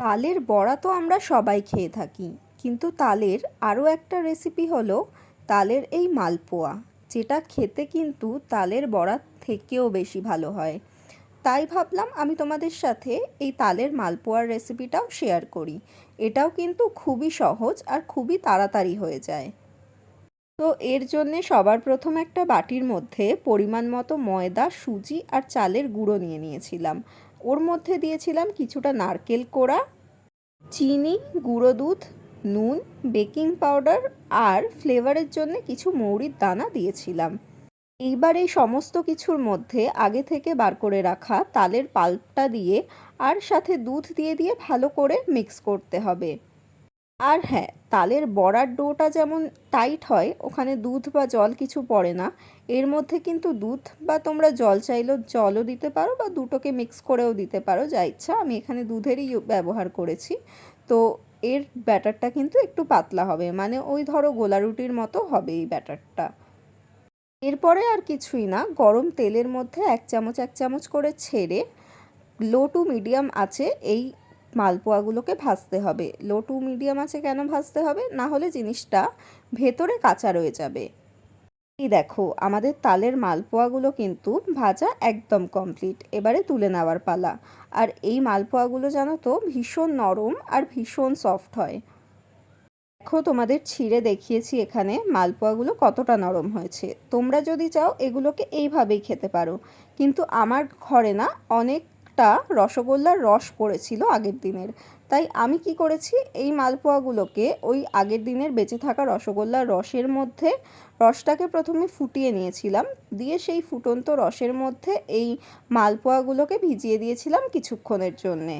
তালের বড়া তো আমরা সবাই খেয়ে থাকি, কিন্তু তালের আরও একটা রেসিপি হলো তালের এই মালপোয়া, যেটা খেতে কিন্তু তালের বড়ার থেকেও বেশি ভালো হয়। তাই ভাবলাম আমি তোমাদের সাথে এই তালের মালপোয়ার রেসিপিটাও শেয়ার করি। এটাও কিন্তু খুবই সহজ আর খুবই তাড়াতাড়ি হয়ে যায়। তো এর জন্যে সবার প্রথম একটা বাটির মধ্যে পরিমাণ মতো ময়দা, সুজি আর চালের গুঁড়ো নিয়ে নিয়েছিলাম। ওর মধ্যে দিয়েছিলাম কিছুটা নারকেল কোড়া, চিনি, গুঁড়ো দুধ, নুন, বেকিং পাউডার আর ফ্লেভারের জন্য কিছু মৌরির দানা দিয়েছিলাম। এইবার এই সমস্ত কিছুর মধ্যে আগে থেকে বার করে রাখা তালের পাল্পটা দিয়ে আর সাথে দুধ দিয়ে দিয়ে ভালো করে মিক্স করতে হবে। আর হ্যাঁ তালের বড়ার ডোটা যেমন টাইট হয়, ওখানে দুধ বা জল কিছু পড়ে না। এর মধ্যে কিন্তু দুধ বা তোমরা জল চাইলেও জলও দিতে পারো বা দুটোকে মিক্স করেও দিতে পারো, যা ইচ্ছা। আমি এখানে দুধেরই ব্যবহার করেছি। তো এর ব্যাটারটা কিন্তু একটু পাতলা হবে মানে ওই ধরো গোলা রুটির মতো হবে এই ব্যাটারটা। এরপরে আর কিছুই না, গরম তেলের মধ্যে এক চামচ এক চামচ করে ছেড়ে, লো টু মিডিয়াম আছে এই মালপোয়াগুলোকে ভাজতে হবে। লো টু মিডিয়াম আছে কেন ভাজতে হবে? না হলে জিনিসটা ভেতরে কাঁচা রয়ে যাবে। এই দেখো, আমাদের তালের মালপোয়াগুলো কিন্তু ভাজা একদম কমপ্লিট এবারে তুলে নেওয়ার পালা। আর এই মালপোয়াগুলো জানো তো, ভীষণ নরম আর ভীষণ সফট হয়। দেখো, তোমাদের ছিঁড়ে দেখিয়েছি এখানে মালপোয়াগুলো কতটা নরম হয়েছে। তোমরা যদি চাও এগুলোকে এইভাবেই খেতে পারো। কিন্তু আমার ঘরে না অনেক একটা রসগোল্লার রস পড়েছিল আগের দিনের। তাই আমি কি করেছি? এই মালপোয়াগুলোকে ওই আগের দিনের বেঁচে থাকা রসগোল্লার রসের মধ্যে রসটাকে প্রথমে ফুটিয়ে নিয়েছিলাম। দিয়ে সেই ফুটন্ত রসের মধ্যে এই মালপোয়াগুলোকে ভিজিয়ে দিয়েছিলাম কিছুক্ষণের জন্যে।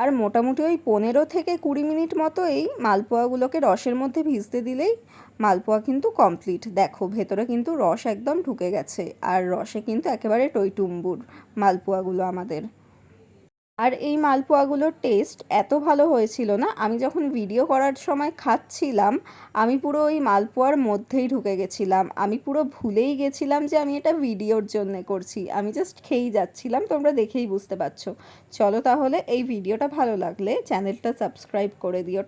আর মোটামুটি ওই পনেরো থেকে কুড়ি মিনিট মতো এই মালপোয়াগুলোকে রসের মধ্যে ভিজতে দিলেই মালপোয়া কিন্তু কমপ্লিট। দেখো, ভেতরে কিন্তু রস একদম ঢুকে গেছে। আর রসে কিন্তু একেবারে টইটুম্বুর মালপোয়াগুলো আমাদের। আর এই মালপোয়াগুলোর টেস্ট এত ভালো হয়েছিল না? আমি যখন ভিডিও করার সময় খাচ্ছিলাম, আমি পুরো ওই মালপোয়ার মধ্যেই ঢুকে গেছিলাম। আমি পুরো ভুলেই গেছিলাম যে আমি এটা ভিডিওর জন্য করছি। আমি জাস্ট খেয়েই যাচ্ছিলাম, তোমরা দেখেই বুঝতে পারছ। চলো তাহলে এই ভিডিওটা ভালো লাগলে চ্যানেলটা সাবস্ক্রাইব করে দিও।